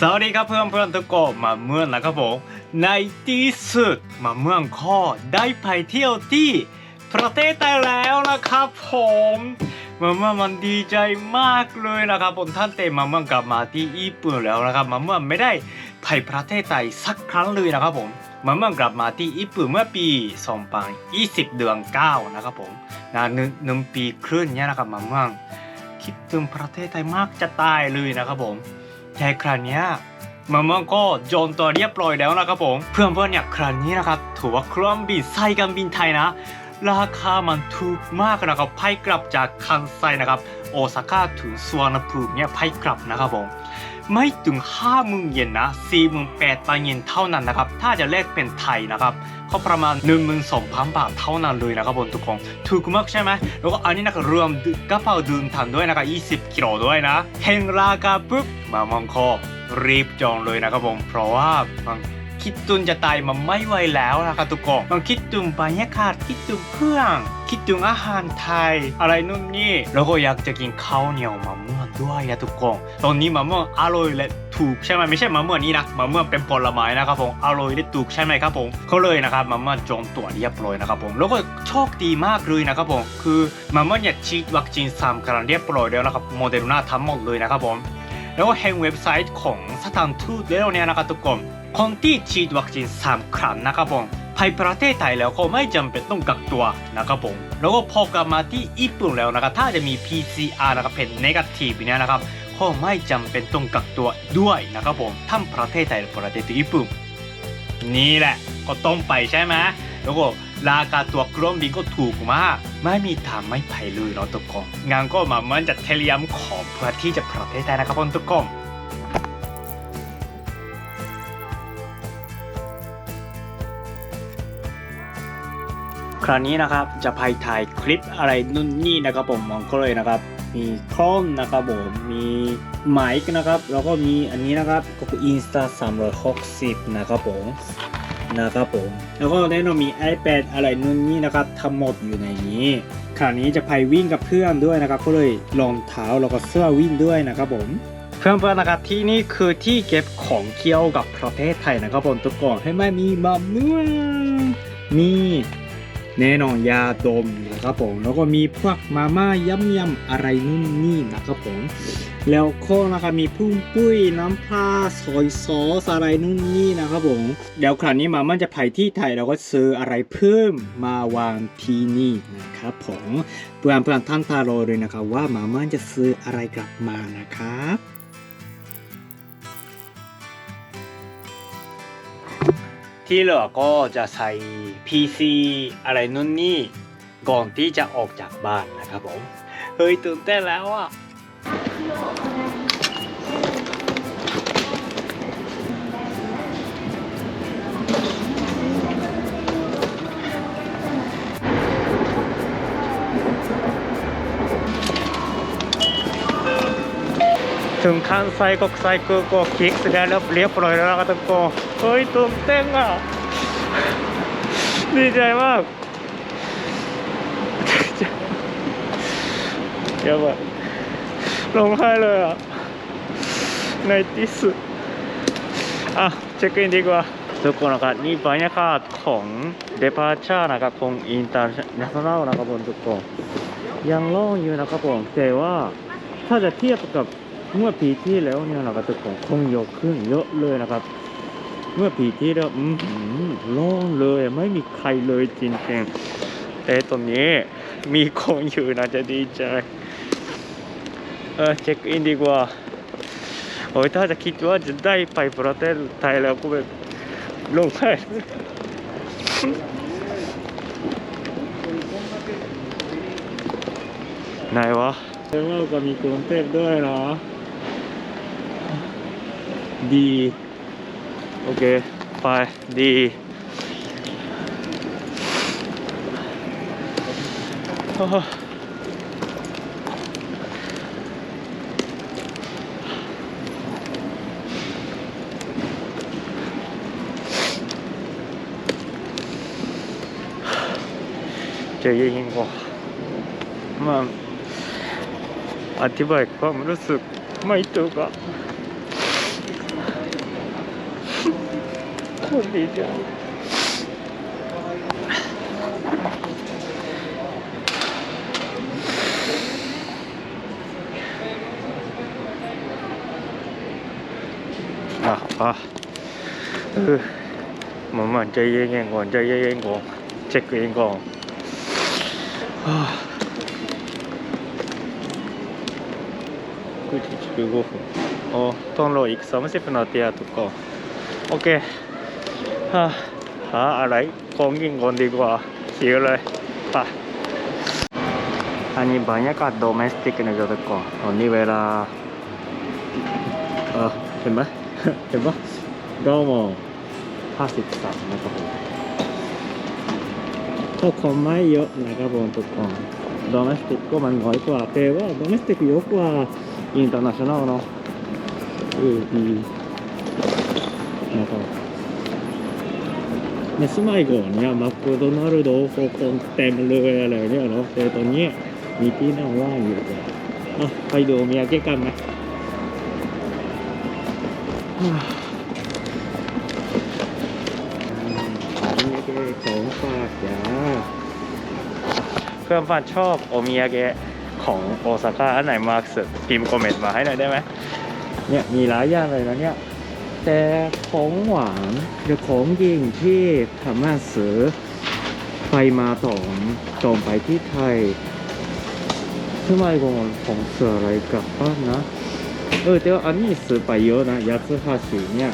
สวัสดีครับเพื่อนเพื่อนทุกคนมาเมื่อนนะครับผมในที่สุดมาเมื่อนข้อได้ไปเที่ยวที่ประเทศไทยแล้วนะครับผมมาเมื่อมันดีใจมากเลยนะครับผมท่านเต็มมาเมื่อนกลับมาที่ญี่ปุ่นแล้วนะครับมาเมื่อนไม่ได้ไปประเทศไทยสักครั้งเลยนะครับผมมาเมื่อนกลับมาที่ญี่ปุ่นเมื่อปี2020เดือน9นะครับผมนะหนึ่งหนึ่งปีครึ่งเนี่ยนะครับมาเมื่อนคิดถึงประเทศไทยมากจะตายเลยนะครับผม แต่ครั้งนี้มาเมื่อก็จองตัวเรียบร้อยแล้วนะครับผม เพื่อนเพื่อนเนี่ยครั้งนี้นะครับถือว่าเครื่องบินไซการบินไทยนะ ราคามันถูกมากนะครับไปกลับจากคันไซนะครับโอซาก้าถึงสวนนภูมิเนี่ยไปกลับนะครับผม ไม่ถึง5 0,000เยนนะ48,000เยนเท่านั้นนะครับ ถ้าจะแลกเป็นไทยนะครับก็ประมาณ 12,000 บาทเท่านั้นเลยนะครับผมทุกคนถูกมากใช่ไหมแล้วก็อันนี้นะครับรวมกระเป๋าเดินทางด้วยนะครับ20กิโลด้วยนะเห็นราคาปุ๊บมามองคอรีบจองเลยนะครับผมเพราะว่ามันคิดตุนจะตายมันไม่ไหวแล้วนะครับทุกคนมันคิดถึงบรรยากาศคิดถึงเพื่อนคิดถึงอาหารไทย อะไรนู่นนี่แล้วก็อยากจะกินข้าวเหนียวมะ ด้วยอะทุกคนตอนนี้มะม่วงอร่อยและถูกใช่ไหมไม่ใช่มะม่วงนี้นะมะม่วงเป็นผลไม้นะครับผมอร่อยและถูกใช่ไหมครับผมเขาเลยนะครับมะม่วงจองตั๋วเรียบร้อยนะครับผมแล้วก็โชคดีมากเลยนะครับผมคือมะม่วงเนี่ยฉีดวัคซีนสามครั้งเรียบร้อยแล้วนะครับโมเดอร์นาทั้งหมดเลยนะครับผมแล้วก็แห่งเว็บไซต์ของสถานทูตแล้วเนี่ยนะครับทุกคนคนที่ฉีดวัคซีน3ครั้งนะครับผม ไปประเทศไทยแล้วก็ไม่จำเป็นต้องกักตัวนะครับผม แล้วก็พอกลับมาที่ญี่ปุ่นแล้วนะครับ ถ้าจะมี PCR นะครับเป็น negative เนี่ยนะครับก็ไม่จำเป็นต้องกักตัวด้วยนะครับผมทั้งประเทศไทยและประเทศญี่ปุ่นนี่แหละก็ต้องไปใช่ไหมแล้วก็ราคาตัวเครื่องบินก็ถูกมาก ไม่มีทางไม่ไปเลยเนาะทุกคนงานก็มาเหมือนจะเทเลียมของเพื่อที่จะประเทศไทยนะครับผมทุกคน คราวนี้นะครับจะไปถ่ายคลิปอะไรนู่นนี่นะครับผมมันก็เลยนะครับ มีคล้องนะครับผมมีไมค์นะครับ แล้วก็มีอันนี้นะครับก็คือ Insta 360 นะครับผมนะครับผม แล้วก็แน่นอนมี iPad อะไรนู่นนี่นะครับทั้งหมดอยู่ในนี้คราวนี้จะไปวิ่งกับเพื่อนด้วยนะครับ ก็เลยรองเท้าแล้วก็เสื้อวิ่งด้วยนะครับผมเพื่อนๆนะครับที่นี่คือที่เก็บของเกี่ยวกับประเทศไทยนะครับผมทุกคนให้ไม่มีมะม่วงนี่ แน่นอนยาดมนะครับผมแล้วก็มีพวกมาม่ายำยำๆอะไรนู่นนี่นะครับผมแล้วก็นะครับมีพุ่งปุ้ยน้ำปลาซอยซอสอะไรนู่นนี่นะครับผมเดี๋ยวคราวนี้มามันจะไปที่ไทยเราก็ซื้ออะไรเพิ่มมาวางที่นี่นะครับผมเพื่อนเพื่อนท่านตารอเลยนะครับว่ามามันจะซื้ออะไรกลับมานะครับ ที่เหลือก็จะใส่ PC อะไรนู่นนี่ก่อนที่จะออกจากบ้านนะครับผม เฮ้ยตื่นเต้นแล้วอะ ถึงคันไซก็ไซคือก็คลิกเสร็จแล้วเรียบร้อยแล้วก็ต้องโกเฮ้ยตื่นเต้นอะดีใจมากเยอะแบบร้องไห้เลยอะในที่สุดอะเช็คอินดีกว่าทุกคนนะครับนี่บรรยากาศของเดพาชานะครับของอินเตอร์เนชั่นแนลนะครับผมทุกคนยังร้องอยู่นะครับผมแต่ว่าถ้าจะเทียบกับ เมื่อปีที่แล้วเนี่ยนะครับทุกคนคงเยอะขึ้นเยอะเลยนะครับ เมื่อปีที่แล้วอืมโล่งเลยไม่มีใครเลยจริงๆแต่ตอนนี้มีคนอยู่น่าจะดีใจเออเช็คอินดีกว่าโอ้ยถ้าจะคิดว่าจะได้ไปประเทศไทยแล้วก็แบบลงไห้ไหนวะเออก็มีกรุงเทพด้วยเนาะ ดีโอเค ไปดีโอ้จะยังกว่ามาอธิบายความรู้สึกไม่ถูกอะ คนดีใจอ่ะอ่ะเออ慢慢ใจเย็นๆก่อนใจเย็นๆก่อนเช็คเองก่อนอ่า9時15分おトンローอีก30分นาทีทุกคนโอเคฮะ หาอะไรของกินก่อนดีกว่าหิวเลยไปอันนี้บรรยากาศโดเมสติกนะจ๊ะทุกคนตอนนี้เวลาเออเห็นไหมเห็นปะก็มอง53นะครับผมก็คนไม่เยอะนะครับผมทุกคนโดเมสติกก็มันน้อยกว่าแต่ว่าโดเมสติกเยอะกว่าอินเตอร์เนชั่นแนลเนาะออดีนะครับ ในสมัยก่อนเนี่ยมักโดนัลโดโคโคนเต็มเลยอะไรเนี่ยเนาะแต่ตอนนี้มีพี่น้องว่างอยู่เลยอะไปดูมีอะไรกันไหมนี่คือของฝากจ้าเพื่อนฝากชอบโอมิยาเกะของโอซาก้าอันไหนมากสุดพิมพ์คอมเมนต์มาให้หน่อยได้ไหมเนี่ยมีหลายอย่างเลยนะเนี่ย แต่ของหวานหรือของยิงที่ทำมาซื้อไปมาตอนตอนไปที่ไทยทำไมของของเสืออะไรกลับบ้านนะ เออแต่ว่าอันนี้ซื้อไปเยอะนะยาสึฮาชิเนี่ย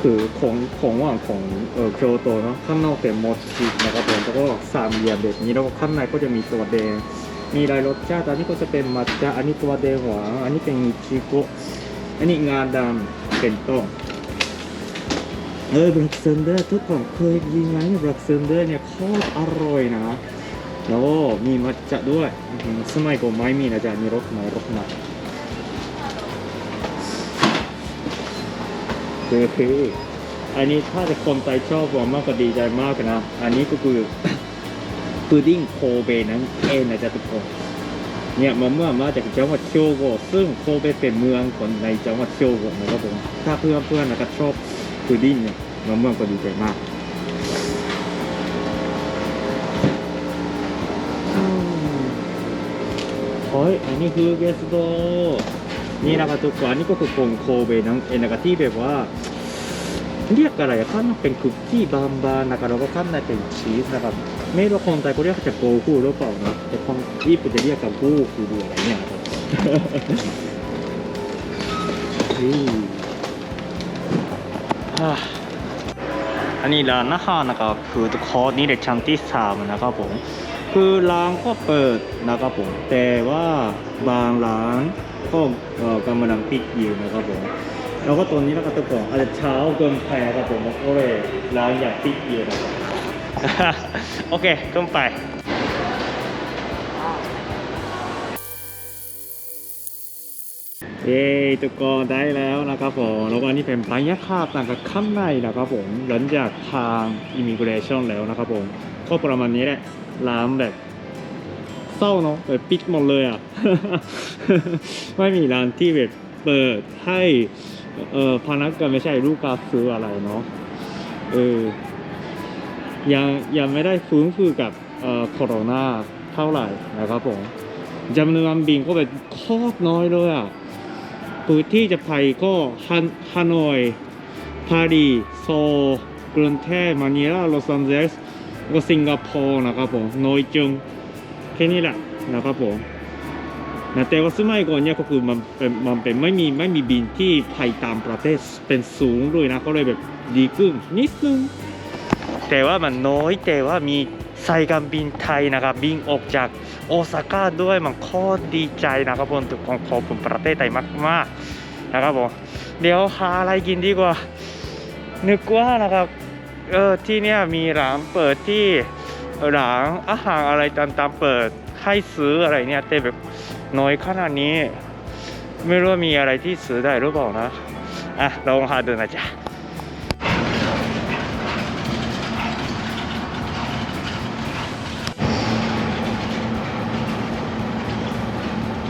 คือของของหวางของเออเกียวโตเนาะข้างนอกเป็นมอชินะครับผมแล้วก็สามเหลี่ยมแบบนี้แล้วก็ข้างในก็จะมีตัวแดงมีหลายรสชาติอันนี้ก็จะเป็นมัทฉะอันนี้ตัวแดงหวานอันนี้เป็นอิชิโกะ อันนี้งาดำเป็นต้นเออบลักเซนเดอร์ทุกคนเคยกินไหมบลักเซนเดอร์เนี่ยโคตรอร่อยนะแล้วมีมัทฉะด้วยสมัยก่อนไม่มีนะจ๊ะมีรสไหนรสไหนคือคืออันนี้ถ้าจะคนไทยชอบผมมากก็ดีใจมากนะ อันนี้ก็คือ พุดดิ้งโคเบนั้นเองนะจ๊ะทุกคน เนี่ยมันเมื่อมาจากจังหวัดเชียวโกซึ่งโคเบเป็นเมืองคนในจังหวัดเชียวโกนะครับผมถ้าเพื่อนเพื่อนๆนะครับชอบพุดดิ้งเนี่ยมันเมื่อก็ดีใจมากอืมโอ้ยอันนี้คือเกสโดนี่นะครับทุกคนนนี้ก็คือกงโคเบนังเอ็นะครับที่แบบว่าเรียกอะไรอะข้างนเป็นคุกกี้บางๆนะครับแล้วก็ข้างในเป็นชีสนะครับไม่รู้คนไทยเขาเรียกจะโกคูหรือเปล่านะแต่คน ญี่ปุ่นจะเรียกกับกูคือดูอะไรเนี่ยนะครับนี่ฮ่าอันนี้ร้านอาหารนะครับคือทุกคนนี่เด็กชั้นที่สามนะครับผมคือร้านก็เปิดนะครับผม แต่ว่าบางร้านก็เอ่อกำลังปิดอยู่นะครับผมแล้วก็ตัวนี้นะครับทุกคนอาจจะเช้าเกินไปนะครับผมก็เลยร้านอยากปิดอยู่นะครับโอเคขึ้นไป เย้ทุกคนได้แล้วนะครับผมแล้วก็อันนี้เป็นบรรยากาศนะครับข้างในนะครับผมหลังจากทางอิมิเกรชันแล้วนะครับผมก็ประมาณนี้แหละร้านแบบเศร้าเนาะแบบปิดหมดเลยอะ ไม่มีร้านที่แบบเปิดให้เออพนักงานไม่ใช่ลูกค้าซื้ออะไรเนาะเออยังยังไม่ได้ฟื้นฟูกับเอ่อโควิดเท่าไหร่นะครับผมจำนวนบินก็แบบโคตรน้อยเลยอะ พื้นที่จะไปก็ฮันฮานอย ปารีสโซลกรุงเทพมะนิลาลอสแอนเจลิสแล้วก็สิงคโปร์นะครับผมโนยจุงแค่นี้แหละนะครับผมนะแต่ว่าสมัยก่อนเนี่ยก็คือมันเป็นมันเป็นไม่มีไม่มีบินที่ไปตามประเทศเป็นสูงด้วยนะก็เลยแบบดีขึ้นนิดนึงแต่ว่ามันน้อยแต่ว่ามี สายการบินไทยนะครับบินออกจากโอซาก้าด้วยมันโคตรดีใจนะครับผมทุกคนขอบคุณประเทศไทยมากๆนะครับผมเดี๋ยวหาอะไรกินดีกว่า นึกว่านะครับเออที่เนี่ยมีร้านเปิดที่ร้านอาหารอะไรตางๆเปิดให้ซื้ออะไรเนี่ยแต่แบบน้อยขนาดนี้ ไม่รู้ว่ามีอะไรที่ซื้อได้หรือเปล่านะอะลองหาดูนะจ๊ะ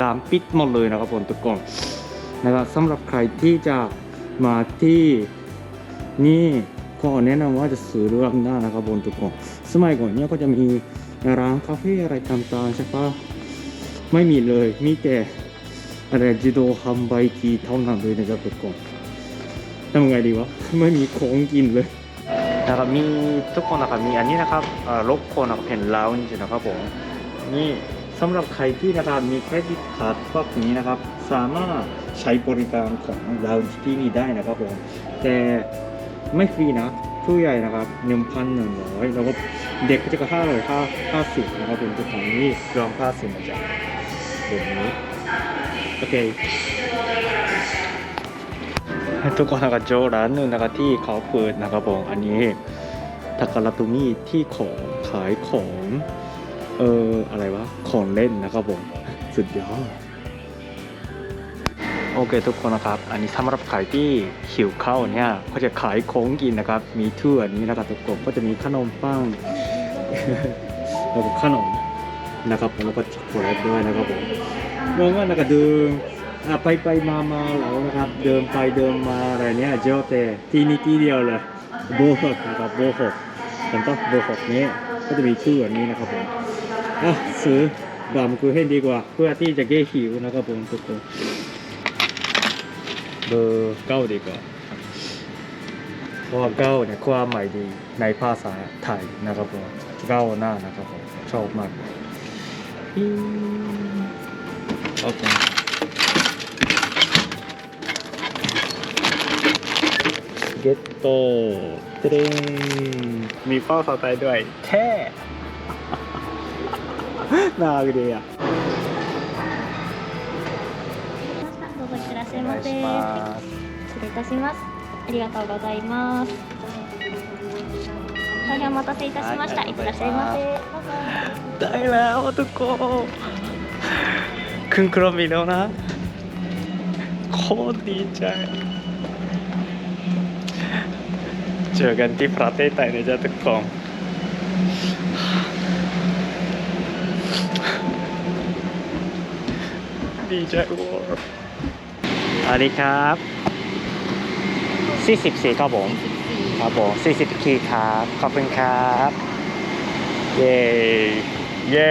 ร้านปิดหมดเลยนะครับผมทุกคนนะครับสำหรับใครที่จะมาที่นี่ขอแนะนำว่าจะซื้อเรื่องได้นะครับผมทุกคนสมัยก่อนเนี่ยก็จะมีร้านคาเฟ่อะไรต่างๆใช่ปะไม่มีเลยมีแต่อะไรจิโดฮัมไบกีเท่านั้นเลยนะครับทุกคนทำไงดีวะไม่มีของกินเลยนะครับมีทุกคนนะครับมีอันนี้นะครับรบคนนะครับเห็นแล้วจริงๆนะครับผมนี่ สำหรับใครที่นะครับมีเครดิตการ์ดพวกนี้นะครับ สามารถใช้บริการของลาวที่นี่ได้นะครับผมแต่ไม่ฟรีนะผู้ใหญ่นะครับ1,100แล้วก็เด็กก็จะก็500 50นะครับผมทุกคนนี่รวมค่าสินนะจ๊ะแบบนี้โอเคทุกคนนะครับโจร้านหนึ่งนะครับที่เขาเปิดนะครับผมอันนี้ทาการาตุมิที่ของขายของ เอออะไรวะ ของเล่นนะครับผม สุดยอด โอเคทุกคนนะครับ อันนี้สำหรับใครที่หิวข้าวเนี่ยก็จะขายของกินนะครับ มีทั่วนี้นะครับทุกคนก็จะมีขนมปังแล้วก็ขนมนะครับผมแล้วก็ช็อกโกแลตด้วยนะครับผมเมื่อวันก็เดินไปไปมามาแล้วนะครับ เดินไปเดินมาอะไรเนี้ยเจ้าแต่ที่นี่ที่เดียวเลยโบหกนะครับโบหกเห็นปะโบหกนี้ก็จะมีชื่อแบบนี้นะครับผม อะซื้อบามคือให้ดีกว่า เพื่อที่จะแก้หิวนะครับผมทุกคนเบอร์เก้าดีกว่าเพราะว่าเก้าเนี่ยความหมายดีในภาษาไทยนะครับผมเก้าหน้านะครับผมชอบมากปิ้งโอเคเก็ตโตเตรงมีเป้าสไตล์ด้วยแท้ などうぞいってしませ。失礼いたします。ありがとうございます。大変お待たせいたしました。い、ってらっしゃいますせ。だいな男くんくろみのなコーディちゃん Jangan diperhatiin ใจเวอร์สวัสดีครับ44ครับผมครับผม40คีครับ ขอบคุณครับ เย้ เย้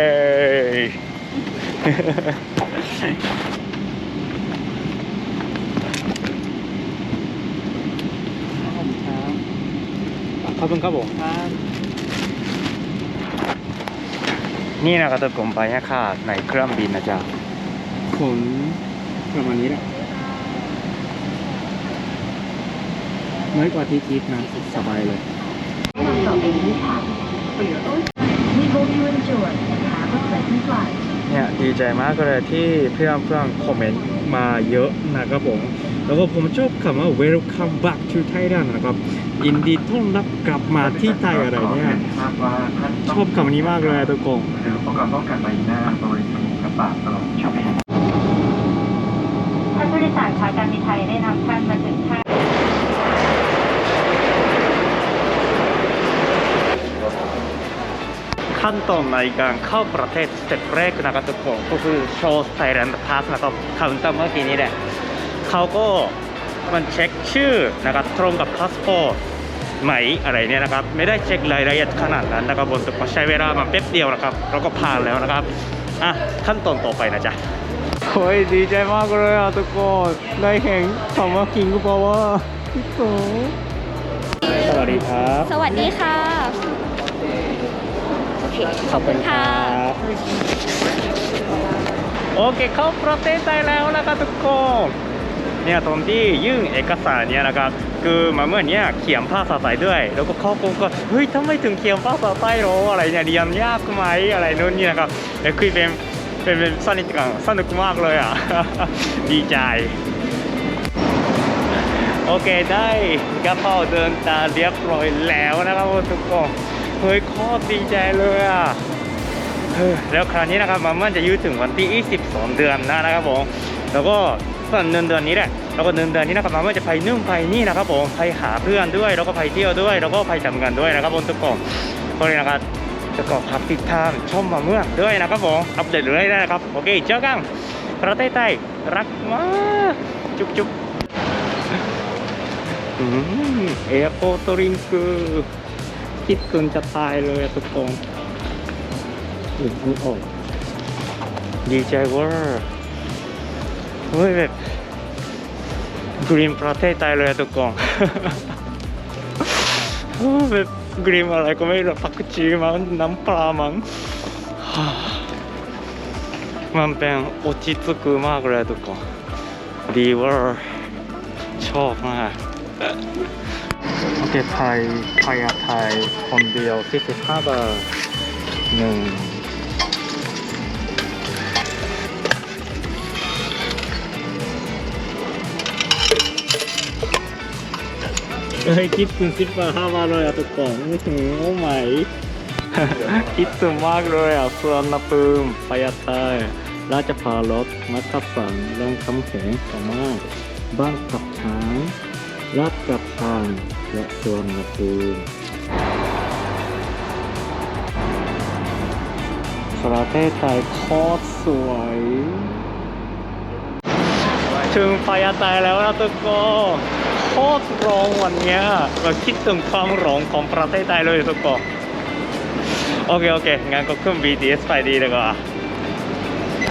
ขอบคุณครับผมนี่นะครับทุกคนบรรยากาศในเครื่องบินนะจ๊ะ ขนประมาณนี้แหละน้อยกว่าที่คิดนะสบายเลยต่อไปนี้ค่ะ For your own we hope you enjoy and have a pleasant flight เนี่ยดีใจมากเลยที่เพื่อนเพื่อนคอมเมนต์มาเยอะนะครับผม แล้วก็ผมชอบคำว่า welcome back to Thailand นะครับยินดีต้อนรับกลับมาที่ไทยอะไรเนี่ยทราบว่าท่านชอบคำนี้มากเลยทุกคนหรืออุปกรณ์ป้องกันใบหน้าโดยจมูกและปากตลอด ชีวิตท่านผู้โดยสารคะการบินไทยได้นำท่านมาถึงท่าขั้นตอนในการเข้าประเทศสเต็ปแรกนะครับทุกคนก็คือโชว์ไทยแลนด์พาสนะครับคำตั้งเมื่อกี้นี้แหละเขาก็มันเช็คชื่อนะครับตรงกับพาสปอร์ตไหมอะไรเนี่ยนะครับ ไม่ได้เช็ครายละเอียดขนาดนั้นนะครับบนตึกใช้เวลามาแป๊บเดียวนะครับเราก็ผ่านแล้วนะครับอะขั้นตอนต่อไปนะจ๊ะ โอ้ยดีใจมากเลยอะทุกคนได้เห็นคำว่า King Power พี่โตสวัสดีครับ สวัสดีค่ะ โอเค ขอบคุณค่ะโอเคเข้าประเทศไทยแล้วนะครับทุกคนเนี่ยตอนที่ยื่นเอกสารเนี่ยนะครับคือมาเมื่อเนี้ยเขียนภาษาไทยด้วย แล้วก็เข้ากงก็เฮ้ยทำไมถึงเขียนภาษาไทยหรออะไรเนี่ยเรียนยากไหมอะไรนู่นนี่นะครับเอ้ยคุยเป็น เป็นเป็นสนิทกันสนุกมากเลยอะ ดีใจ โอเคได้กระเป๋าเดินตาเรียบร้อยแล้วนะครับทุกคนเฮ้ยโคตรดีใจเลยอะเออแล้วคราวนี้นะครับมันมันจะยืดถึงวันที่ 22 เดือนนะนะครับผมแล้วก็ส่วนเดือนเดือนนี้แหละแล้วก็เดือนเดือนนี้นะครับมันมันจะไปนึ่งไปนี่นะครับผมไปหาเพื่อนด้วย แล้วก็ไปเที่ยวด้วย แล้วก็ไปทำงานด้วยนะครับผมทุกคนก็เลยนะครับ จะก็พักติดตามชมมาเมื่อด้วยนะครับผมอัปเดตเรื่อยๆนะครับ โอเคเจอกันประเทศไทยรักมากจุ๊บจุ๊บอืมเอร์โตริงคือคิดตุนจะตายเลยทุกคนอืมอันออกดีใจเว่าเฮ้ยแบบกรีนประเทศไทยเลยทุกคนโอ้แบบ กรีมอะไรก็ไม่รู้ผักชีมันน้ำปลามันมันเป็นโอชิตสึมากเลยทุกคนดีว่าชอบมากโอเคไทยไทยอไทยคนเดียวที่จะพาบาทหนึ่ง ฮ้ยคิดถึงสิบบาทห้าบาทเลยอะทุกคนอื้อหือโอ้ไม่คิดถึงมากเลยอะสวนนปืมพยาไทยราชพารถมักสันแรงคำแข็งสามารถบ้านกับช้างลาดกับทางและสวนนปืมประเทศไทยโคตรสวยถึงพยาไทยแล้วนะทุกคนโค ตรร้องวันเนี้ยเราคิดถึงความร้องของประเทศไทยเลยทุกคนโอเคโอเคงั้นก็ขึ้น BTS ไปดีเดีกว่า